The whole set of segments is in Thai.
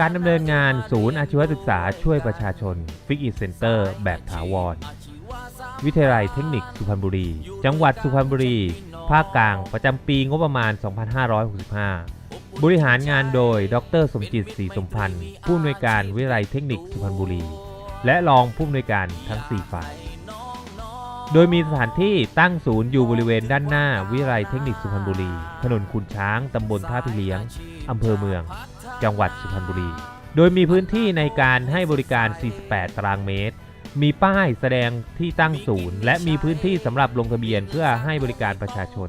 การดำเนินงานศูนย์อาชีวศึกษาช่วยประชาชนฟิกอิเซ็นเตอร์แบบถาวร วิทยาลัยเทคนิคสุพรรณบุรี จังหวัดสุพรรณบุรี ภาคกลางประจำปีงบประมาณ 2565 บริหารงานโดย ดร สมจิตศรีสมพันธ์ ผู้อำนวยการวิทยาลัยเทคนิคสุพรรณบุรี และรองผู้อำนวยการทั้ง 4 ฝ่าย โดยมีสถานที่ตั้งศูนย์อยู่บริเวณด้านหน้าวิทยาลัยเทคนิคสุพรรณบุรี ถนนขุนช้าง ตำบลท่าพี่เลี้ยง อำเภอเมือง จังหวัดสุพรรณบุรี โดยมีพื้นที่ในการให้บริการ 48 ตารางเมตร มีป้ายแสดงที่ตั้งศูนย์ และมีพื้นที่สำหรับลงทะเบียนเพื่อให้บริการประชาชน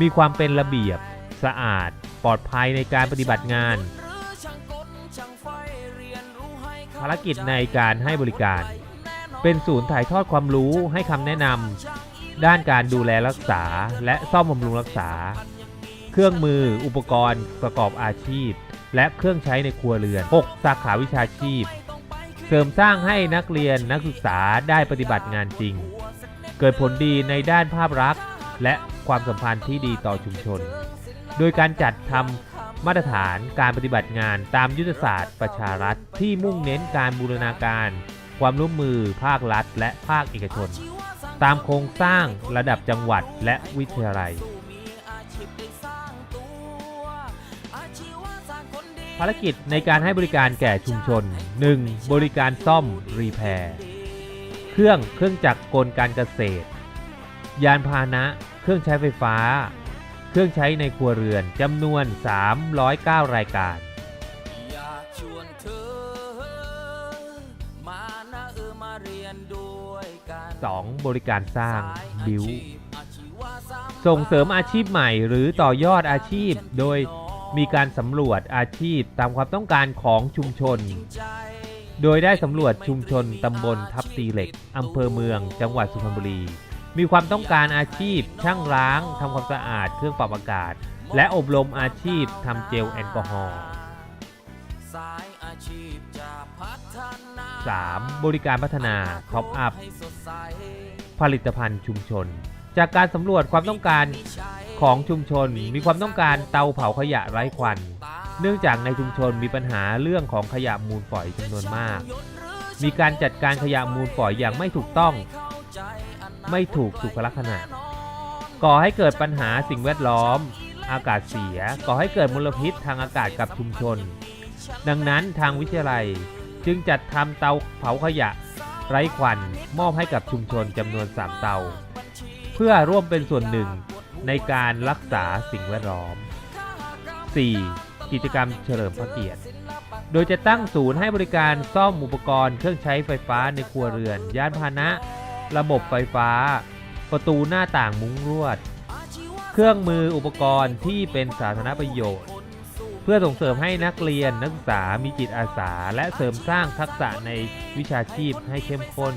มีความเป็นระเบียบสะอาด ปลอดภัยในการปฏิบัติงาน ภารกิจในการให้บริการ เป็นศูนย์ถ่ายทอดความรู้ให้คำแนะนำด้านการดูแลรักษา และซ่อมบำรุงรักษา เครื่องมืออุปกรณ์ประกอบอาชีพ และเครื่องใช้ในครัวเรือน 6 สาขาวิชาชีพ เสริมสร้างให้นักเรียนนักศึกษาได้ปฏิบัติงานจริง เกิดผลดีในด้านภาพลักษณ์ และความสัมพันธ์ที่ดีต่อชุมชน โดยการจัดทำมาตรฐานการปฏิบัติงานตามยุทธศาสตร์ประชารัฐที่มุ่งเน้นการบูรณาการ ความร่วมมือภาครัฐ และภาคเอกชน ตามโครงสร้างระดับจังหวัดและวิทยาลัย ภารกิจในการให้บริการแก่ชุมชน 1. บริการซ่อมรีแพร์เครื่องเครื่องจักรกลการเกษตร ยานพาหนะ เครื่องใช้ไฟฟ้า เครื่องใช้ในครัวเรือนจำนวน 309 รายการอยากชวนเธอมานะเออมาเรียนด้วยกัน 2. บริการสร้างบิวอาชีวะสามส่งเสริมอาชีพใหม่หรือต่อยอดอาชีพโดย มีการสำรวจอาชีพตามความต้องการของชุมชน โดยได้สำรวจชุมชนตำบลทับตีเหล็กอำเภอเมือง จังหวัดสุพรรณบุรี มีความต้องการอาชีพ ช่างล้างทำความสะอาดเครื่องปรับอากาศ และอบรมอาชีพทำเจลแอลกอฮอล์สายอาชีพจะพัฒนา 3. บริการพัฒนาท็อปอัพ ผลิตภัณฑ์ชุมชน จากการสำรวจความต้องการของชุมชนมีความต้องการเตาเผาขยะไร้ควัน เนื่องจากในชุมชนมีปัญหาเรื่องของขยะมูลฝอยจำนวนมาก มีการจัดการขยะมูลฝอยอย่างไม่ถูกต้อง ไม่ถูกสุขลักษณะ ก่อให้เกิดปัญหาสิ่งแวดล้อม อากาศเสีย ก่อให้เกิดมลพิษทางอากาศกับชุมชน ดังนั้นทางวิทยาลัยจึงจัดทำเตาเผาขยะไร้ควันมอบให้กับชุมชนจำนวน 3 เตา พื่อร่วมเป็นส่วนหนึ่งในการรักษาสิ่งแวดล้อม 4. กิจกรรมเฉลิมพระเกียรติ โดยจะตั้งศูนย์ให้บริการซ่อมอุปกรณ์เครื่องใช้ไฟฟ้าในครัวเรือน ยานพาหนะ ระบบไฟฟ้า ประตูหน้าต่างมุ้งลวด เครื่องมืออุปกรณ์ที่เป็นสาธารณประโยชน์ เพื่อส่งเสริมให้นักเรียนนักศึกษามีจิตอาสา และเสริมสร้างทักษะในวิชาชีพให้เข้มข้น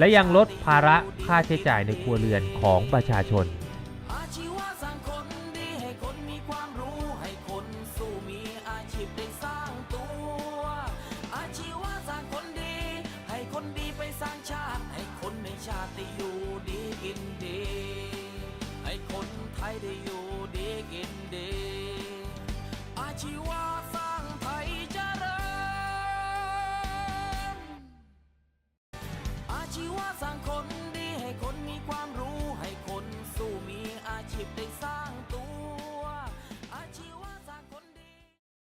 และยังลดภาระค่าใช้จ่ายในครัวเรือนของประชาชน